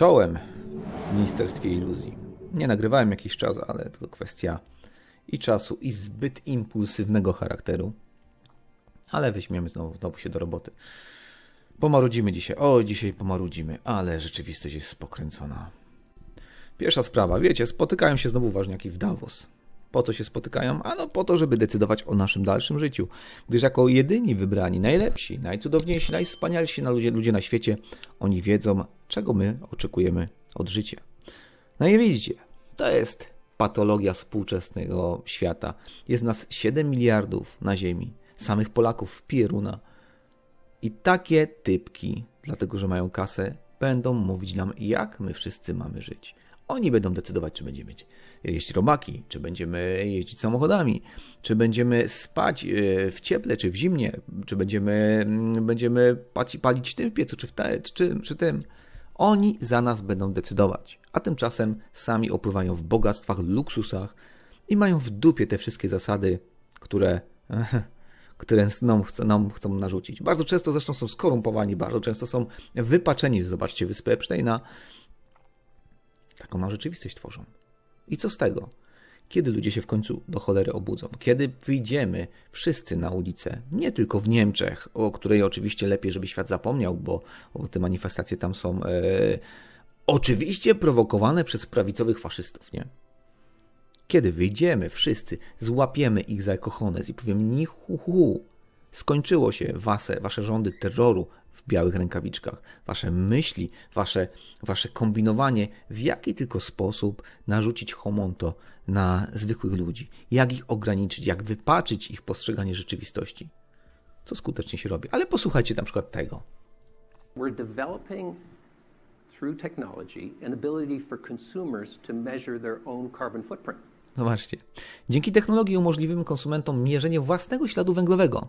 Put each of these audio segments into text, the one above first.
Czołem w Ministerstwie Iluzji. Nie nagrywałem jakiś czas, ale to kwestia i czasu, i zbyt impulsywnego charakteru. Ale weźmiemy znowu, znowu się do roboty. Pomarudzimy dzisiaj. O, dzisiaj pomarudzimy, ale rzeczywistość jest pokręcona. Pierwsza sprawa, wiecie, spotykają się znowu ważniaki w Davos. Po co się spotykają? Ano po to, żeby decydować o naszym dalszym życiu. Gdyż jako jedyni wybrani, najlepsi, najcudowniejsi, najwspanialsi na ludzie, ludzie na świecie, oni wiedzą, czego my oczekujemy od życia. No i widzicie, to jest patologia współczesnego świata. Jest nas 7 miliardów na Ziemi, samych Polaków w Pieruna. I takie typki, dlatego że mają kasę, będą mówić nam, jak my wszyscy mamy żyć. Oni będą decydować, czy będziemy jeść robaki, czy będziemy jeździć samochodami, czy będziemy spać e, w cieple, czy w zimnie, czy będziemy, mm, będziemy palić tym w piecu, czy w te, czy, czy tym. Oni za nas będą decydować, a tymczasem sami opływają w bogactwach, luksusach i mają w dupie te wszystkie zasady, które, które nam, nam chcą narzucić. Bardzo często zresztą są skorumpowani, bardzo często są wypaczeni. Zobaczcie wyspę Epsteina. Taką na rzeczywistość tworzą. I co z tego? Kiedy ludzie się w końcu do cholery obudzą? Kiedy wyjdziemy wszyscy na ulicę? Nie tylko w Niemczech, o której oczywiście lepiej, żeby świat zapomniał, bo, bo te manifestacje tam są e, oczywiście prowokowane przez prawicowych faszystów, nie? Kiedy wyjdziemy wszyscy, złapiemy ich za kochones i powiemy ni hu, hu skończyło się wasze, wasze rządy terroru, w białych rękawiczkach. Wasze myśli, wasze, wasze kombinowanie, w jaki tylko sposób narzucić homonto na zwykłych ludzi, jak ich ograniczyć, jak wypaczyć ich postrzeganie rzeczywistości. Co skutecznie się robi. Ale posłuchajcie na przykład tego. We're developing through technology an ability for consumers to measure their own carbon footprint. Zobaczcie. Dzięki technologii umożliwimy konsumentom mierzenie własnego śladu węglowego.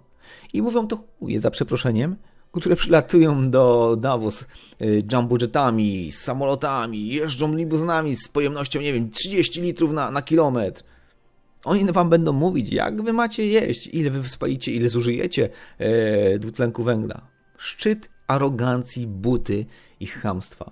I mówią to chuje za przeproszeniem, które przylatują do Davos y, jumbojetami, samolotami, jeżdżą limuzynami z pojemnością, nie wiem, 30 litrów na, na kilometr. Oni wam będą mówić, jak wy macie jeść, ile wy spalicie, ile zużyjecie e, dwutlenku węgla. Szczyt arogancji, buty i chamstwa.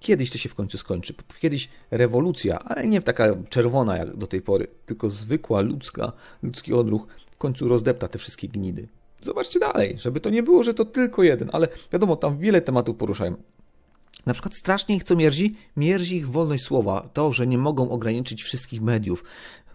Kiedyś to się w końcu skończy. Kiedyś rewolucja, ale nie taka czerwona jak do tej pory, tylko zwykła ludzka, ludzki odruch w końcu rozdepta te wszystkie gnidy. Zobaczcie dalej, żeby to nie było, że to tylko jeden, ale wiadomo, tam wiele tematów poruszają. Na przykład strasznie ich co mierzi? Mierzi ich wolność słowa, to, że nie mogą ograniczyć wszystkich mediów.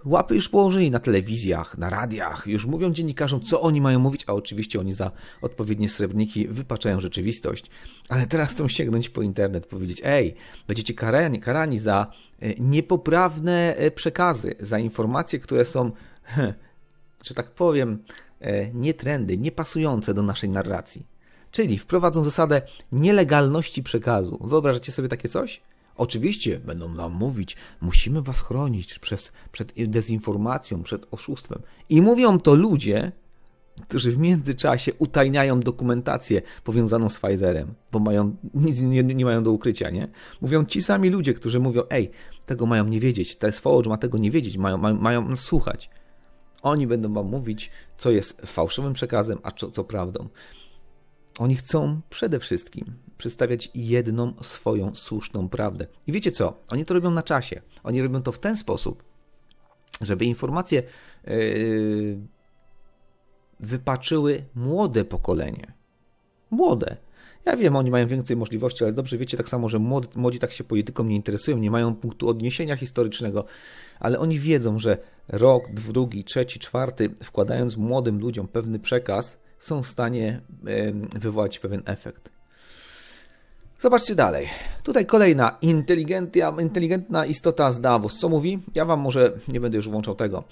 Łapy już położyli na telewizjach, na radiach, już mówią dziennikarzom, co oni mają mówić, a oczywiście oni za odpowiednie srebrniki wypaczają rzeczywistość. Ale teraz chcą sięgnąć po internet, powiedzieć, ej, będziecie karani, karani za e, niepoprawne e, przekazy, za informacje, które są, że tak powiem, nietrendy, niepasujące do naszej narracji. Czyli wprowadzą zasadę nielegalności przekazu. Wyobrażacie sobie takie coś? Oczywiście będą nam mówić, musimy was chronić przez, przed dezinformacją, przed oszustwem. I mówią to ludzie, którzy w międzyczasie utajniają dokumentację powiązaną z Pfizerem, bo mają, nic nie, nie, mają do ukrycia, nie? Mówią ci sami ludzie, którzy mówią, ej, tego mają nie wiedzieć, TSV ma tego nie wiedzieć, mają, mają, mają słuchać. Oni będą wam mówić, co jest fałszywym przekazem, a co, co prawdą. Oni chcą przede wszystkim przedstawiać jedną swoją słuszną prawdę. I wiecie co? Oni to robią na czasie. Oni robią to w ten sposób, żeby informacje yy, wypaczyły młode pokolenie. Młode. Ja wiem, oni mają więcej możliwości, ale dobrze wiecie tak samo, że młodzi, młodzi tak się polityką nie interesują, nie mają punktu odniesienia historycznego, ale oni wiedzą, że rok, drugi, trzeci, czwarty, wkładając młodym ludziom pewny przekaz, są w stanie wywołać pewien efekt. Zobaczcie dalej. Tutaj kolejna inteligentna istota z Davos. Co mówi? Ja wam może nie będę już włączał tego.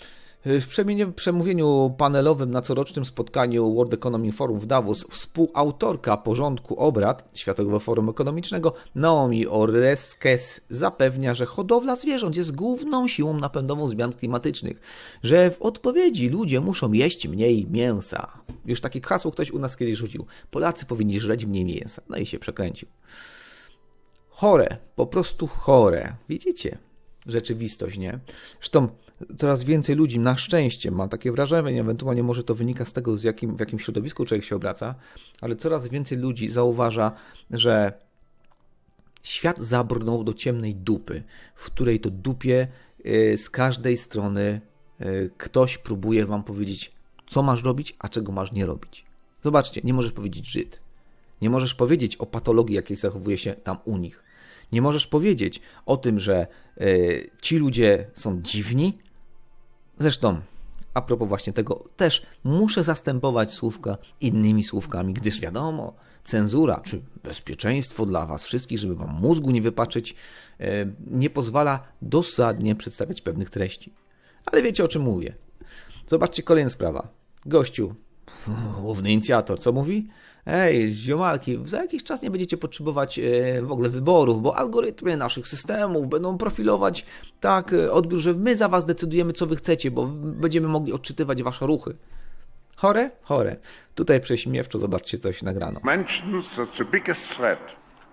W przemówieniu panelowym na corocznym spotkaniu World Economic Forum w Davos współautorka porządku obrad Światowego Forum Ekonomicznego Naomi Oreskes zapewnia, że hodowla zwierząt jest główną siłą napędową zmian klimatycznych, że w odpowiedzi ludzie muszą jeść mniej mięsa. Już takie hasło ktoś u nas kiedyś rzucił. Polacy powinni żreć mniej mięsa. No i się przekręcił. Chore, po prostu chore. Widzicie? Rzeczywistość, nie? Zresztą coraz więcej ludzi, na szczęście, mam takie wrażenie, ewentualnie może to wynika z tego, z jakim, w jakim środowisku człowiek się obraca, ale coraz więcej ludzi zauważa, że Świat zabrnął do ciemnej dupy, w której to dupie y, z każdej strony y, ktoś próbuje wam powiedzieć, co masz robić, a czego masz nie robić. Zobaczcie, nie możesz powiedzieć Żyd. Nie możesz powiedzieć o patologii, jakiej zachowuje się tam u nich. Nie możesz powiedzieć o tym, że y, ci ludzie są dziwni. Zresztą, a propos właśnie tego, też muszę zastępować słówka innymi słówkami, gdyż wiadomo, cenzura czy bezpieczeństwo dla Was wszystkich, żeby Wam mózgu nie wypaczyć, y, nie pozwala dosadnie przedstawiać pewnych treści. Ale wiecie o czym mówię. Zobaczcie, kolejna sprawa. Gościu, główny inicjator, co mówi? Ej, ziomalki, za jakiś czas nie będziecie potrzebować e, w ogóle wyborów, bo algorytmy naszych systemów będą profilować tak e, odbiór, że my za was decydujemy, co wy chcecie, bo będziemy mogli odczytywać wasze ruchy. Chore? Chore. Tutaj prześmiewczo zobaczcie, coś nagrano. mentions that the biggest threat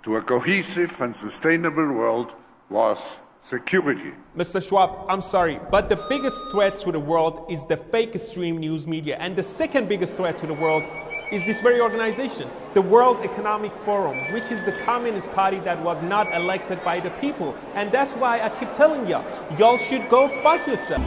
to a cohesive and sustainable world was security. Mr. Schwab, I'm sorry, but the biggest threat to the world is the fake extreme news media. And the second biggest threat to the world is this very organization, the World Economic Forum, which is the Communist Party that was not elected by the people. And that's why I keep telling y'all, y'all should go fuck yourself.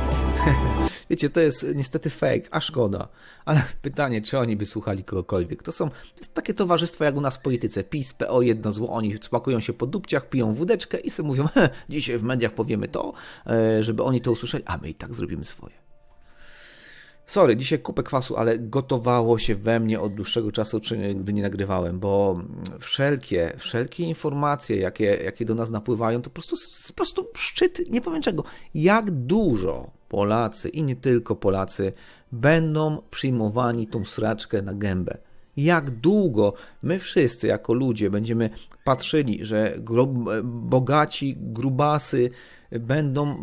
Wiecie, to jest niestety fake, a szkoda. Ale pytanie, czy oni by słuchali kogokolwiek. To są to jest takie towarzystwa jak u nas w polityce. PiS, PO, jedno zło. Oni spakują się po dupciach, piją wódeczkę i sobie mówią, "He, dzisiaj w mediach powiemy to, e, żeby oni to usłyszeli, a my i tak zrobimy swoje. Sorry, dzisiaj kupę kwasu, ale gotowało się we mnie od dłuższego czasu, gdy nie nagrywałem, bo wszelkie, wszelkie informacje, jakie, jakie do nas napływają, to po prostu, po prostu szczyt, nie powiem czego. Jak dużo Polacy i nie tylko Polacy będą przyjmowani tą sraczkę na gębę. Jak długo my wszyscy jako ludzie będziemy patrzyli, że bogaci grubasy będą e,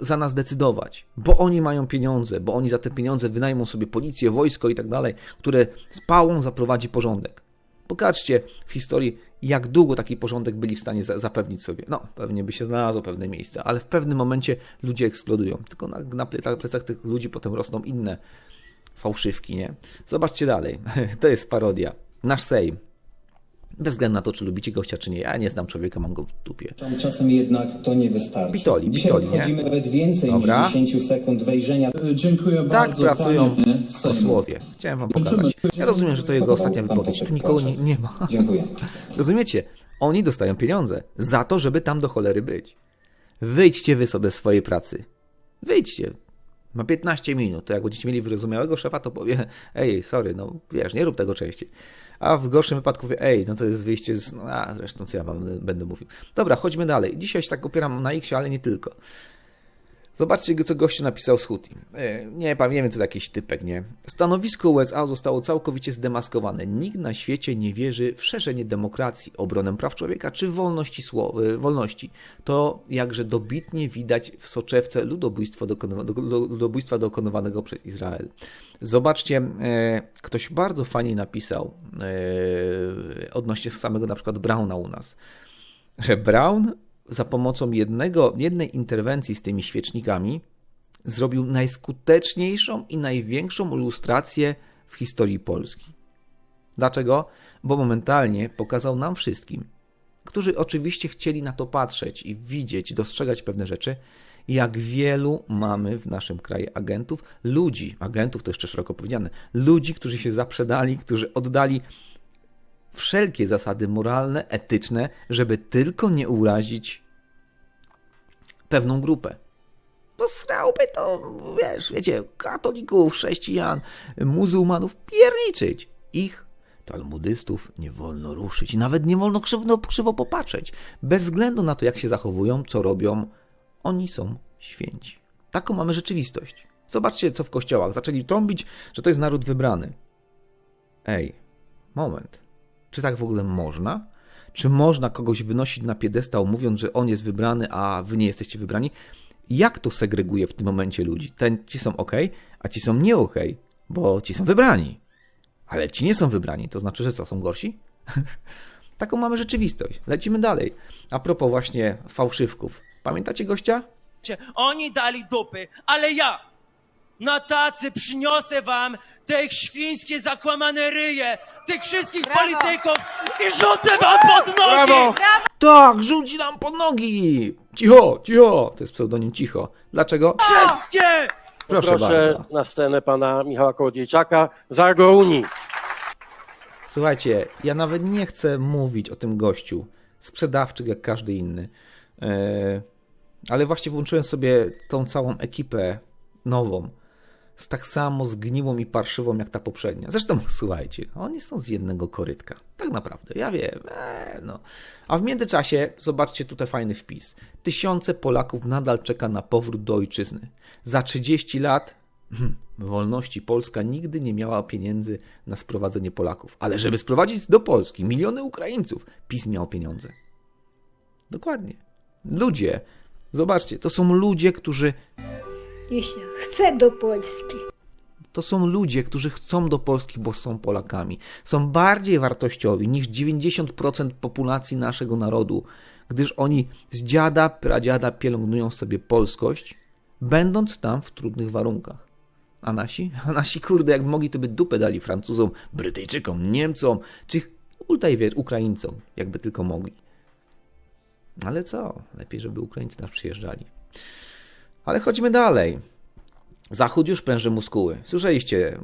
za nas decydować, bo oni mają pieniądze, bo oni za te pieniądze wynajmą sobie policję, wojsko i tak dalej, które z pałą zaprowadzi porządek. Pokażcie w historii, jak długo taki porządek byli w stanie za- zapewnić sobie. No, pewnie by się znalazło pewne miejsca, ale w pewnym momencie ludzie eksplodują. Tylko na, na plecach, plecach tych ludzi potem rosną inne fałszywki, nie? Zobaczcie dalej. To jest parodia. Nasz Sejm. Bez względu na to, czy lubicie gościa, czy nie. Ja nie znam człowieka, mam go w dupie. Czasem jednak to nie wystarczy. Bitoli, Dzisiaj bitoli, nie? wchodzimy nawet więcej Dobra. niż 10 sekund wejrzenia. Dziękuję Tak bardzo. pracują panie Sejmie. posłowie. Chciałem wam pokazać. Ja rozumiem, że to jego ostatnia wypowiedź. Tu nikogo nie, nie ma. Dziękuję. Rozumiecie? Oni dostają pieniądze za to, żeby tam do cholery być. Wyjdźcie wy sobie z swojej pracy. Wyjdźcie. Ma 15 minut. To jak będziecie mieli wyrozumiałego szefa, to powie, ej, sorry, no wiesz, nie rób tego częściej. A w gorszym wypadku powie, ej, no to jest wyjście z... No, a zresztą co ja wam będę mówił. Dobra, chodźmy dalej. Dzisiaj się tak opieram na X, ale nie tylko. Zobaczcie, co gościu napisał z Huti. E, Nie pamiętam, co to jakiś typek, nie? Stanowisko USA zostało całkowicie zdemaskowane. Nikt na świecie nie wierzy w szerzenie demokracji, obronę praw człowieka czy wolności słowa, wolności. To jakże dobitnie widać w soczewce ludobójstwo dokonywa, do, do, ludobójstwa dokonywanego przez Izrael. Zobaczcie, e, ktoś bardzo fajnie napisał e, odnośnie samego na przykład Brauna u nas że Brown za pomocą jednego, jednej interwencji z tymi świecznikami zrobił najskuteczniejszą i największą lustrację w historii Polski. Dlaczego? Bo momentalnie pokazał nam wszystkim, którzy oczywiście chcieli na to patrzeć i widzieć, dostrzegać pewne rzeczy, jak wielu mamy w naszym kraju agentów, ludzi, agentów to jeszcze szeroko powiedziane, ludzi, którzy się zaprzedali, którzy oddali wszelkie zasady moralne, etyczne, żeby tylko nie urazić pewną grupę. Bo srałby to, wiesz, wiecie, katolików, chrześcijan, muzułmanów pierniczyć. Ich, talmudystów, nie wolno ruszyć. Nawet nie wolno krzywo, krzywo popatrzeć. Bez względu na to, jak się zachowują, co robią, oni są święci. Taką mamy rzeczywistość. Zobaczcie, co w kościołach. Zaczęli trąbić, że to jest naród wybrany. Ej, moment. Czy tak w ogóle można? Czy można kogoś wynosić na piedestał, mówiąc, że on jest wybrany, a wy nie jesteście wybrani? Jak to segreguje w tym momencie ludzi? Ten, ci są ok, a ci są nie ok, bo ci są wybrani. Ale ci nie są wybrani, to znaczy, że co, są gorsi? Taką mamy rzeczywistość. Lecimy dalej. A propos właśnie fałszywków. Pamiętacie gościa? Oni dali dupy, ale ja na tacy przyniosę wam te ich świńskie zakłamane ryje, tych wszystkich polityków i rzucę wam pod nogi! Brawo! Jak? Rzuci nam pod nogi! Cicho, cicho! To jest pseudonim cicho. Dlaczego? Wszystkie! Proszę, Proszę bardzo. na scenę pana Michała Kołodziejczaka z Agouni. Słuchajcie, ja nawet nie chcę mówić o tym gościu. Sprzedawczyk jak każdy inny. E, ale właśnie włączyłem sobie tą całą ekipę nową. Z tak samo zgniłą i parszywą jak ta poprzednia. Zresztą słuchajcie, oni są z jednego korytka. Tak naprawdę, ja wiem. E, no. A w międzyczasie zobaczcie tutaj fajny wpis. Tysiące Polaków nadal czeka na powrót do ojczyzny. Za 30 lat Hmm, wolności Polska nigdy nie miała pieniędzy na sprowadzenie Polaków. Ale żeby sprowadzić do Polski miliony Ukraińców, PiS miał pieniądze. Dokładnie. Ludzie, zobaczcie, to są ludzie, którzy Jeśli chcę do Polski. to są ludzie, którzy chcą do Polski, bo są Polakami. Są bardziej wartościowi niż 90% populacji naszego narodu, gdyż oni z dziada, pradziada pielęgnują sobie polskość, będąc tam w trudnych warunkach. A nasi? A nasi, kurde, jak mogli, to by dupę dali Francuzom, Brytyjczykom, Niemcom, czy ultaj wiesz, Ukraińcom, jakby tylko mogli. Ale co? Lepiej, żeby Ukraińcy nas przyjeżdżali. Ale chodźmy dalej. Zachód już pręży muskuły. Słyszeliście,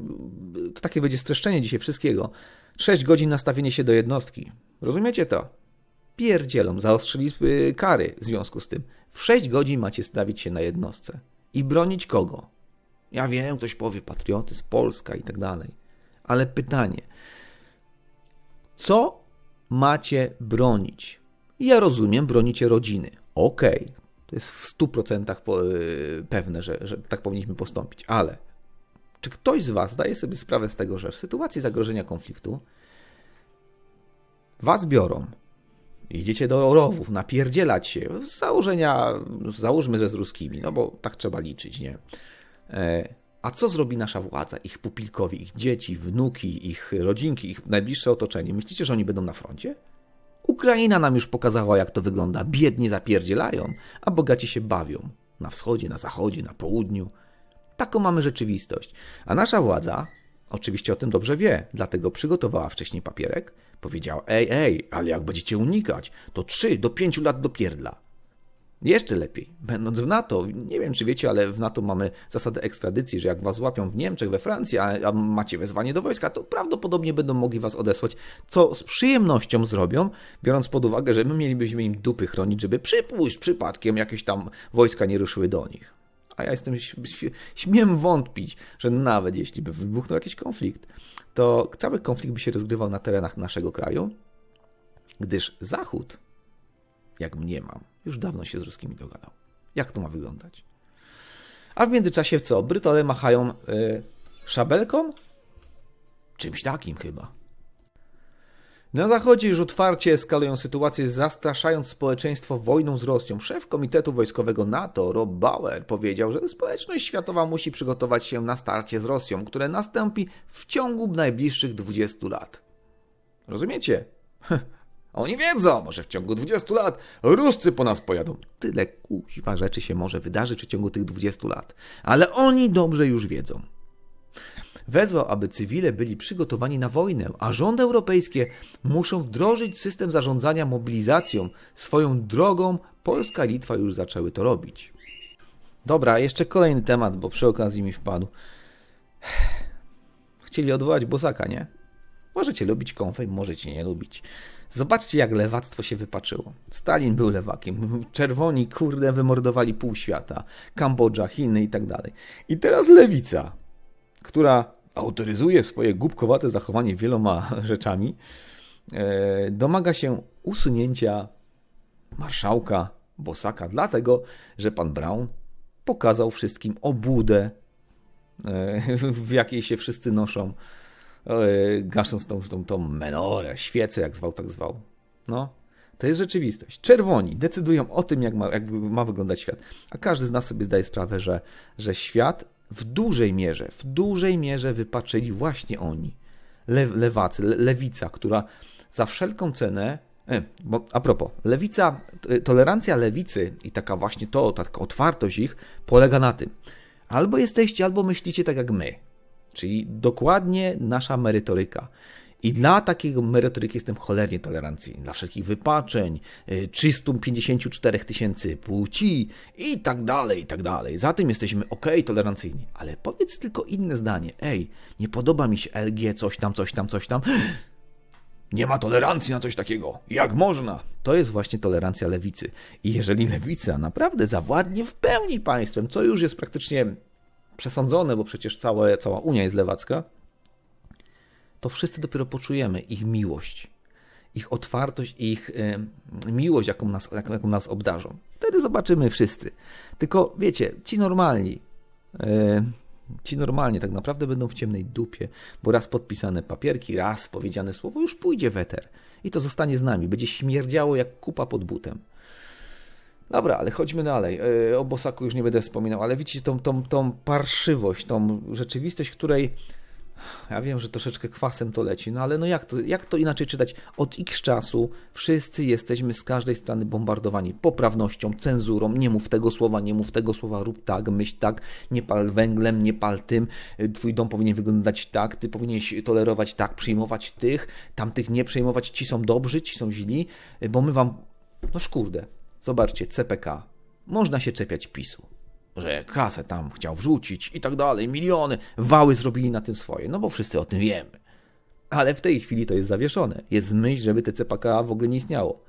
takie będzie streszczenie dzisiaj wszystkiego. 6 godzin nastawienie się do jednostki. Rozumiecie to? Pierdzielą, zaostrzyli kary w związku z tym. W 6 godzin macie stawić się na jednostce. I bronić kogo? Ja wiem, ktoś powie patriotyzm, Polska i tak dalej. Ale pytanie, co macie bronić? Ja rozumiem, bronicie rodziny. Okej, to jest w 100% po- yy, pewne, że, że tak powinniśmy postąpić, ale czy ktoś z Was zdaje sobie sprawę z tego, że w sytuacji zagrożenia konfliktu Was biorą, idziecie do rowów, napierdzielać się, z założenia, załóżmy, że z ruskimi, no bo tak trzeba liczyć, nie? E, A co zrobi nasza władza, ich pupilkowie, ich dzieci, wnuki, ich rodzinki, ich najbliższe otoczenie? Myślicie, że oni będą na froncie? Ukraina nam już pokazała, jak to wygląda. Biednie zapierdzielają, a bogaci się bawią. Na wschodzie, na zachodzie, na południu. Taką mamy rzeczywistość. A nasza władza oczywiście o tym dobrze wie, dlatego przygotowała wcześniej papierek. Powiedziała, ej, ej, ale jak będziecie unikać, to 3 do 5 lat do pierdla. Jeszcze lepiej, będąc w NATO, nie wiem czy wiecie, ale w NATO mamy zasadę ekstradycji, że jak was łapią w Niemczech, we Francji, a, a macie wezwanie do wojska, to prawdopodobnie będą mogli was odesłać, co z przyjemnością zrobią, biorąc pod uwagę, że my mielibyśmy im dupy chronić, żeby przypuść przypadkiem jakieś tam wojska nie ruszyły do nich. A ja jestem, śmiem wątpić, że nawet jeśli by wybuchnął jakiś konflikt, to cały konflikt by się rozgrywał na terenach naszego kraju, gdyż Zachód jak mniemam, już dawno się z ruskimi dogadał. Jak to ma wyglądać? A w międzyczasie co? Brytole machają y, szabelką? Czymś takim chyba. Na zachodzie już otwarcie eskalują sytuację, zastraszając społeczeństwo wojną z Rosją. Szef Komitetu Wojskowego NATO, Rob Bauer, powiedział, że społeczność światowa musi przygotować się na starcie z Rosją, które nastąpi w ciągu najbliższych 20 lat. Rozumiecie? Oni wiedzą, może w ciągu 20 lat Ruscy po nas pojadą. Tyle kuźwa rzeczy się może wydarzyć w przeciągu tych 20 lat. Ale oni dobrze już wiedzą. Wezwał, aby cywile byli przygotowani na wojnę, a rządy europejskie muszą wdrożyć system zarządzania mobilizacją. Swoją drogą Polska i Litwa już zaczęły to robić. Dobra, jeszcze kolejny temat, bo przy okazji mi wpadł. Chcieli odwołać Bosaka, nie? Możecie lubić konfej, możecie nie lubić. Zobaczcie, jak lewactwo się wypaczyło. Stalin był lewakiem, czerwoni, kurde, wymordowali pół świata, Kambodża, Chiny i tak dalej. I teraz lewica, która autoryzuje swoje głupkowate zachowanie wieloma rzeczami, e, domaga się usunięcia marszałka Bosaka, dlatego, że pan Brown pokazał wszystkim obłudę, e, w jakiej się wszyscy noszą gasząc tą, tą, tą menorę, świecę, jak zwał, tak zwał. No, to jest rzeczywistość. Czerwoni decydują o tym, jak ma, jak ma wyglądać świat. A każdy z nas sobie zdaje sprawę, że, że świat w dużej mierze, w dużej mierze wypaczyli właśnie oni. Le, lewacy, le, lewica, która za wszelką cenę. E, bo a propos, lewica, tolerancja lewicy i taka właśnie to, taka otwartość ich polega na tym. Albo jesteście, albo myślicie tak jak my. Czyli dokładnie nasza merytoryka. I dla takiego merytoryki jestem cholernie tolerancyjny. Dla wszelkich wypaczeń, y, 354 tysięcy płci i tak dalej, i tak dalej. Za tym jesteśmy ok, tolerancyjni. Ale powiedz tylko inne zdanie. Ej, nie podoba mi się LG, coś tam, coś tam, coś tam. Nie ma tolerancji na coś takiego. Jak można? To jest właśnie tolerancja lewicy. I jeżeli lewica naprawdę zawładnie w pełni państwem, co już jest praktycznie przesądzone, bo przecież całe, cała Unia jest lewacka, to wszyscy dopiero poczujemy ich miłość, ich otwartość, ich y, miłość, jaką nas, jaką, nas obdarzą. Wtedy zobaczymy wszyscy. Tylko wiecie, ci normalni, y, ci normalnie tak naprawdę będą w ciemnej dupie, bo raz podpisane papierki, raz powiedziane słowo już pójdzie w eter. I to zostanie z nami. Będzie śmierdziało jak kupa pod butem. Dobra, ale chodźmy dalej. Yy, O Bosaku już nie będę wspominał, ale widzicie tą, tą, tą parszywość, tą rzeczywistość, której ja wiem, że troszeczkę kwasem to leci, no ale no jak to, jak to inaczej czytać? Od x czasu wszyscy jesteśmy z każdej strony bombardowani poprawnością, cenzurą, nie mów tego słowa, nie mów tego słowa, rób tak, myśl tak, nie pal węglem, nie pal tym, twój dom powinien wyglądać tak, ty powinieneś tolerować tak, przyjmować tych, tamtych nie przejmować, ci są dobrzy, ci są źli, bo my wam, no szkurde, zobaczcie, CPK, można się czepiać PiSu że kasę tam chciał wrzucić i tak dalej, miliony, wały zrobili na tym swoje, no bo wszyscy o tym wiemy. Ale w tej chwili to jest zawieszone. Jest myśl, żeby te CPK w ogóle nie istniało.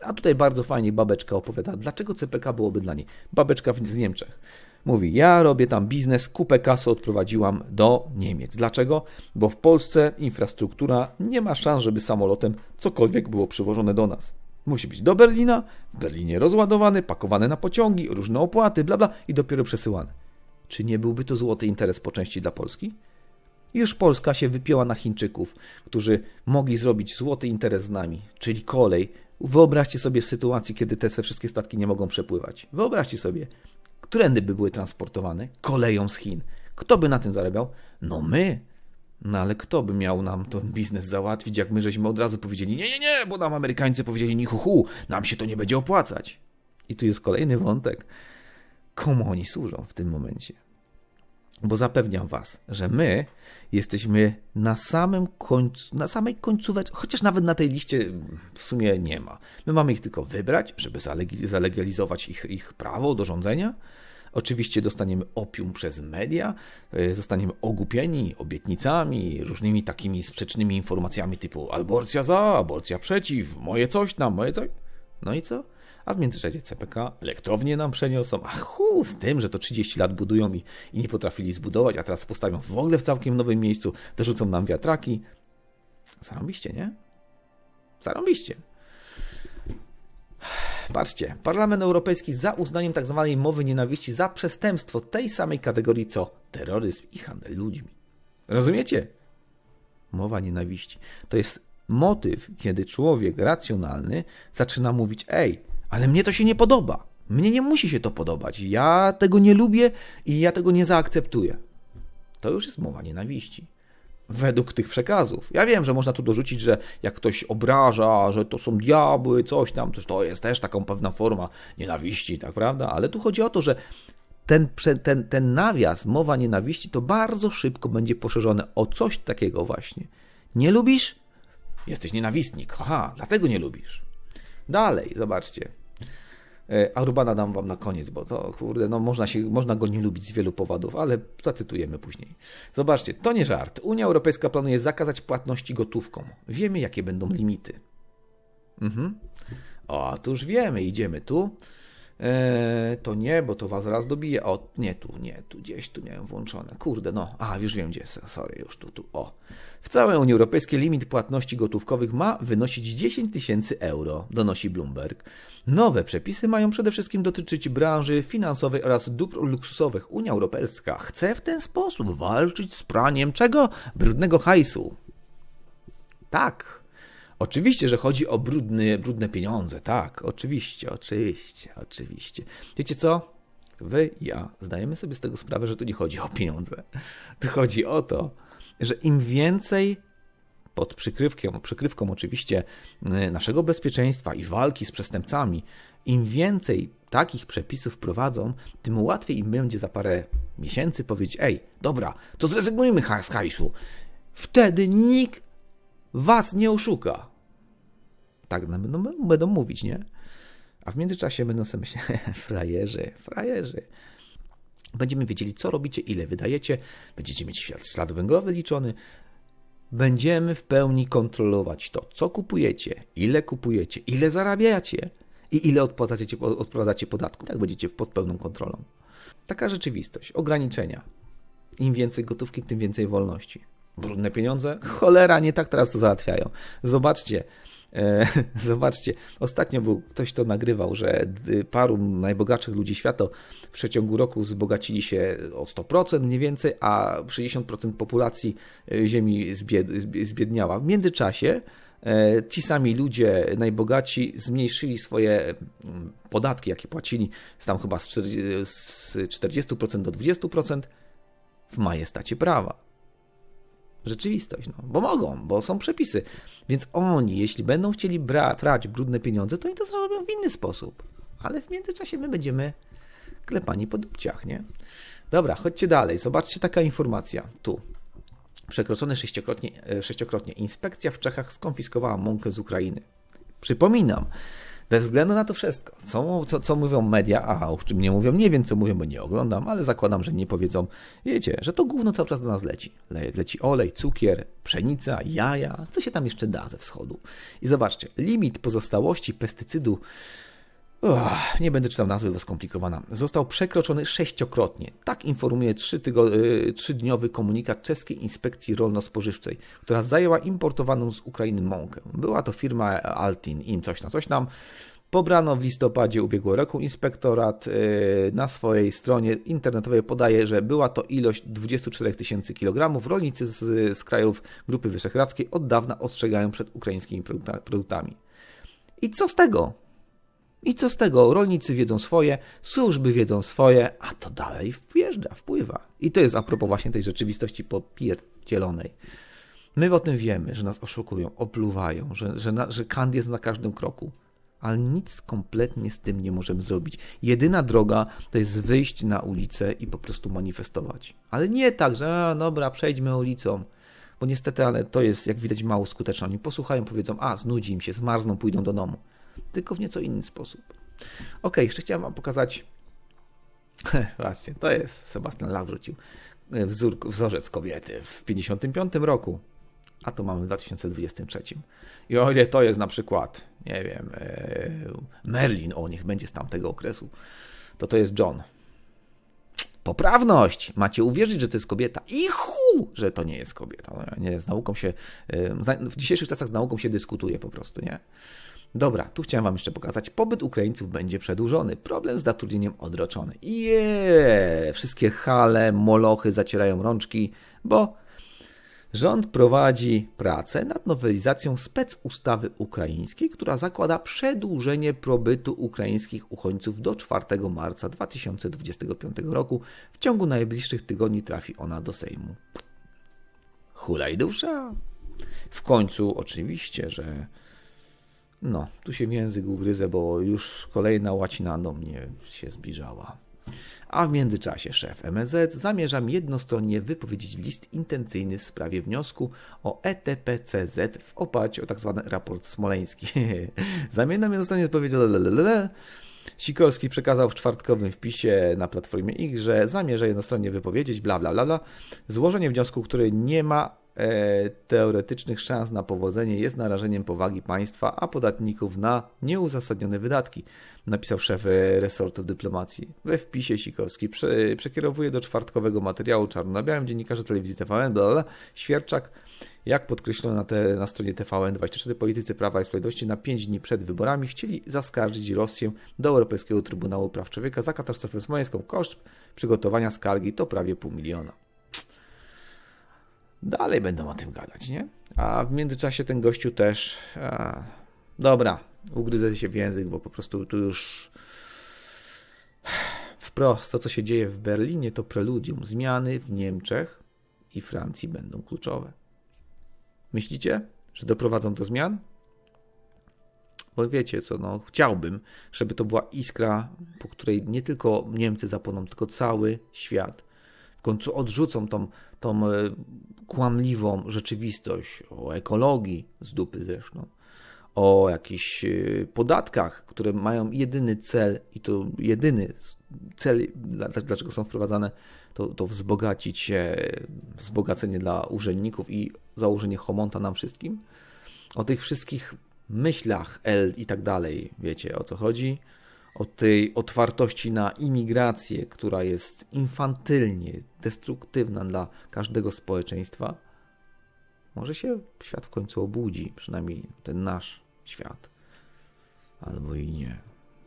A tutaj bardzo fajnie babeczka opowiada, dlaczego CPK byłoby dla niej. Babeczka z Niemczech. Mówi, ja robię tam biznes, kupę kasy odprowadziłam do Niemiec. Dlaczego? Bo w Polsce infrastruktura nie ma szans, żeby samolotem cokolwiek było przywożone do nas. Musi być do Berlina, w Berlinie rozładowany, pakowany na pociągi, różne opłaty, bla bla i dopiero przesyłany. Czy nie byłby to złoty interes po części dla Polski? Już Polska się wypięła na Chińczyków, którzy mogli zrobić złoty interes z nami, czyli kolej. Wyobraźcie sobie w sytuacji, kiedy te wszystkie statki nie mogą przepływać. Wyobraźcie sobie, którędy by były transportowane? Koleją z Chin. Kto by na tym zarabiał? No my. No ale kto by miał nam ten biznes załatwić, jak my żeśmy od razu powiedzieli, nie, nie, nie, bo nam Amerykańcy powiedzieli, ni hu, hu, nam się to nie będzie opłacać. I tu jest kolejny wątek. Komu oni służą w tym momencie? Bo zapewniam was, że my jesteśmy na samym końcu, na samej końcówce, chociaż nawet na tej liście w sumie nie ma. My mamy ich tylko wybrać, żeby zalegalizować ich, ich prawo do rządzenia. Oczywiście dostaniemy opium przez media, y, zostaniemy ogłupieni obietnicami, różnymi takimi sprzecznymi informacjami typu aborcja za, aborcja przeciw, moje coś tam, moje coś. No i co? A w międzyczasie CPK elektrownie nam przeniosą. A chu, z tym, że to 30 lat budują i, i nie potrafili zbudować, a teraz postawią w ogóle w całkiem nowym miejscu, dorzucą nam wiatraki. Zarąbiście, nie? Zarąbiście. Patrzcie, Parlament Europejski za uznaniem tzw. mowy nienawiści za przestępstwo tej samej kategorii co terroryzm i handel ludźmi. Rozumiecie? Mowa nienawiści. To jest motyw, kiedy człowiek racjonalny zaczyna mówić: Ej, ale mnie to się nie podoba. Mnie nie musi się to podobać. Ja tego nie lubię i ja tego nie zaakceptuję. To już jest mowa nienawiści. Według tych przekazów. Ja wiem, że można tu dorzucić, że jak ktoś obraża, że to są diabły, coś tam, to, to jest też taką pewna forma nienawiści, tak prawda? Ale tu chodzi o to, że ten, ten, ten nawias, mowa nienawiści, to bardzo szybko będzie poszerzone o coś takiego właśnie. Nie lubisz? Jesteś nienawistnik. Haha, dlatego nie lubisz. Dalej, zobaczcie. E, A Rubana dam wam na koniec, bo to kurde, no można, się, można go nie lubić z wielu powodów, ale zacytujemy później. Zobaczcie, to nie żart. Unia Europejska planuje zakazać płatności gotówką. Wiemy, jakie będą limity. Mhm. O, to już wiemy, idziemy tu. Eee, to nie, bo to was zaraz dobije. O, nie tu, nie, tu gdzieś tu miałem włączone. Kurde, no, a już wiem gdzie, sorry, już tu, tu, o. W całej Unii Europejskiej limit płatności gotówkowych ma wynosić 10 tysięcy euro, donosi Bloomberg. Nowe przepisy mają przede wszystkim dotyczyć branży finansowej oraz dóbr luksusowych. Unia Europejska chce w ten sposób walczyć z praniem czego? Brudnego hajsu. Tak. Oczywiście, że chodzi o brudny, brudne pieniądze. Tak, oczywiście, oczywiście, oczywiście. Wiecie co? Wy, ja zdajemy sobie z tego sprawę, że tu nie chodzi o pieniądze. Tu chodzi o to, że im więcej pod przykrywką, przykrywką oczywiście y, naszego bezpieczeństwa i walki z przestępcami, im więcej takich przepisów wprowadzą, tym łatwiej im będzie za parę miesięcy powiedzieć: Ej, dobra, to zrezygnujmy z hajsu. Wtedy nikt was nie oszuka. Tak będą, będą mówić, nie? A w międzyczasie będą sobie myśleć, frajerzy, frajerzy. Będziemy wiedzieli, co robicie, ile wydajecie, będziecie mieć ślad, węglowy liczony. Będziemy w pełni kontrolować to, co kupujecie, ile kupujecie, ile zarabiacie i ile odprowadzacie, odprowadzacie podatków. Tak będziecie pod pełną kontrolą. Taka rzeczywistość, ograniczenia. Im więcej gotówki, tym więcej wolności. Brudne pieniądze? Cholera, nie tak teraz to załatwiają. Zobaczcie, zobaczcie, ostatnio był ktoś to nagrywał, że paru najbogatszych ludzi świata w przeciągu roku wzbogacili się o 100% mniej więcej, a 60% populacji e, Ziemi zbied, zb- zbiedniała. W międzyczasie e, ci sami ludzie najbogaci zmniejszyli swoje mm, podatki, jakie płacili, tam chyba z 40% z 40% do 20% w majestacie prawa rzeczywistość, no, bo mogą, bo są przepisy. Więc oni, jeśli będą chcieli bra- brać brudne pieniądze, to oni to zrobią w inny sposób. Ale w międzyczasie my będziemy klepani po dupciach, nie? Dobra, chodźcie dalej. Zobaczcie taka informacja. Tu. Przekroczony sześciokrotnie, e, sześciokrotnie. Inspekcja w Czechach skonfiskowała mąkę z Ukrainy. Przypominam, bez względu na to wszystko, co, co, co mówią media, a o czym nie mówią, nie wiem co mówią, bo nie oglądam, ale zakładam, że nie powiedzą, wiecie, że to gówno cały czas do nas leci. Le, leci olej, cukier, pszenica, jaja, co się tam jeszcze da ze wschodu. I zobaczcie, limit pozostałości pestycydu Uch, nie będę czytał nazwy, bo skomplikowana. Został przekroczony sześciokrotnie. Tak informuje y, trzydniowy komunikat czeskiej inspekcji rolno-spożywczej, która zajęła importowaną z Ukrainy mąkę. Była to firma Altin, im coś na coś nam. Pobrano w listopadzie ubiegłego roku. Inspektorat y, na swojej stronie internetowej podaje, że była to ilość 24 tysięcy kilogramów. Rolnicy z, z krajów Grupy Wyszehradzkiej od dawna ostrzegają przed ukraińskimi produkta- produktami. I co z tego? I co z tego? Rolnicy wiedzą swoje, służby wiedzą swoje, a to dalej wjeżdża, wpływa. I to jest a propos właśnie tej rzeczywistości popierdzielonej. My o tym wiemy, że nas oszukują, opluwają, że, że, na, że jest na każdym kroku. Ale nic kompletnie z tym nie możemy zrobić. Jedyna droga to jest wyjść na ulicę i po prostu manifestować. Ale nie tak, że a, dobra, przejdźmy ulicą. Bo niestety, ale to jest, jak widać, mało skuteczne. Oni posłuchają, powiedzą, a znudzi im się, zmarzną, pójdą do domu tylko w nieco inny sposób. Ok, jeszcze chciałem Wam pokazać. Właśnie, to jest Sebastian Lach wrócił. Wzór, wzorzec kobiety w 55 roku, a to mamy w 2023. I o ile to jest na przykład, nie wiem, e, Merlin, o niech będzie z tamtego okresu, to to jest John. Poprawność! Macie uwierzyć, że to jest kobieta. I chu, że to nie jest kobieta. No, nie, z nauką się, e, w dzisiejszych czasach z nauką się dyskutuje po prostu, nie? Dobra, tu chciałem Wam jeszcze pokazać. Pobyt Ukraińców będzie przedłużony. Problem z zatrudnieniem odroczony. Jeee! Wszystkie hale, molochy zacierają rączki, bo rząd prowadzi pracę nad nowelizacją specustawy ukraińskiej, która zakłada przedłużenie pobytu ukraińskich uchodźców do 4 marca 2025 roku. W ciągu najbliższych tygodni trafi ona do Sejmu. Hulaj dusza! W końcu oczywiście, że no, tu się w język ugryzę, bo już kolejna łacina do mnie się zbliżała. A w międzyczasie szef MSZ zamierza jednostronnie wypowiedzieć list intencyjny w sprawie wniosku o ETPCZ w oparciu o tzw. raport smoleński. Zamierzam lalalala. Sikorski przekazał w czwartkowym wpisie na platformie X, że zamierza jednostronnie wypowiedzieć bla bla bla bla. Złożenie wniosku, który nie ma teoretycznych szans na powodzenie jest narażeniem powagi państwa, a podatników na nieuzasadnione wydatki, napisał szef e, resortu dyplomacji. We wpisie Sikorski prze, przekierowuje do czwartkowego materiału czarno na białym dziennikarze telewizji TVN, bla, bla, Świerczak, jak podkreślono na, te, na stronie TVN24, politycy Prawa i Sprawiedliwości na 5 dni przed wyborami chcieli zaskarżyć Rosję do Europejskiego Trybunału Praw Człowieka za katastrofę smoleńską. Koszt przygotowania skargi to prawie pół miliona dalej będą o tym gadać, nie? A w międzyczasie ten gościu też. A, dobra, ugryzę się w język, bo po prostu tu już. Wprost to, co się dzieje w Berlinie, to preludium. Zmiany w Niemczech i Francji będą kluczowe. Myślicie, że doprowadzą do zmian? Bo wiecie co, no, chciałbym, żeby to była iskra, po której nie tylko Niemcy zapłoną, tylko cały świat w końcu odrzucą tą, tą e, kłamliwą rzeczywistość o ekologii, z dupy zresztą, o jakichś e, podatkach, które mają jedyny cel i to jedyny cel, dla- dlaczego są wprowadzane, to, to wzbogacić się, wzbogacenie dla urzędników i założenie homonta nam wszystkim. O tych wszystkich myślach L i tak dalej, wiecie o co chodzi? O tej otwartości na imigrację, która jest infantylnie destruktywna dla każdego społeczeństwa. Może się świat w końcu obudzi, przynajmniej ten nasz świat. Albo i nie.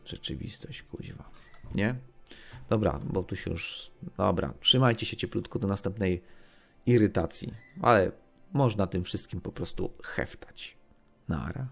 Rzeczywistość, kuźwa. Nie? Dobra, bo tu się już. Dobra, trzymajcie się cieplutko do następnej irytacji, ale można tym wszystkim po prostu heftać. Nara.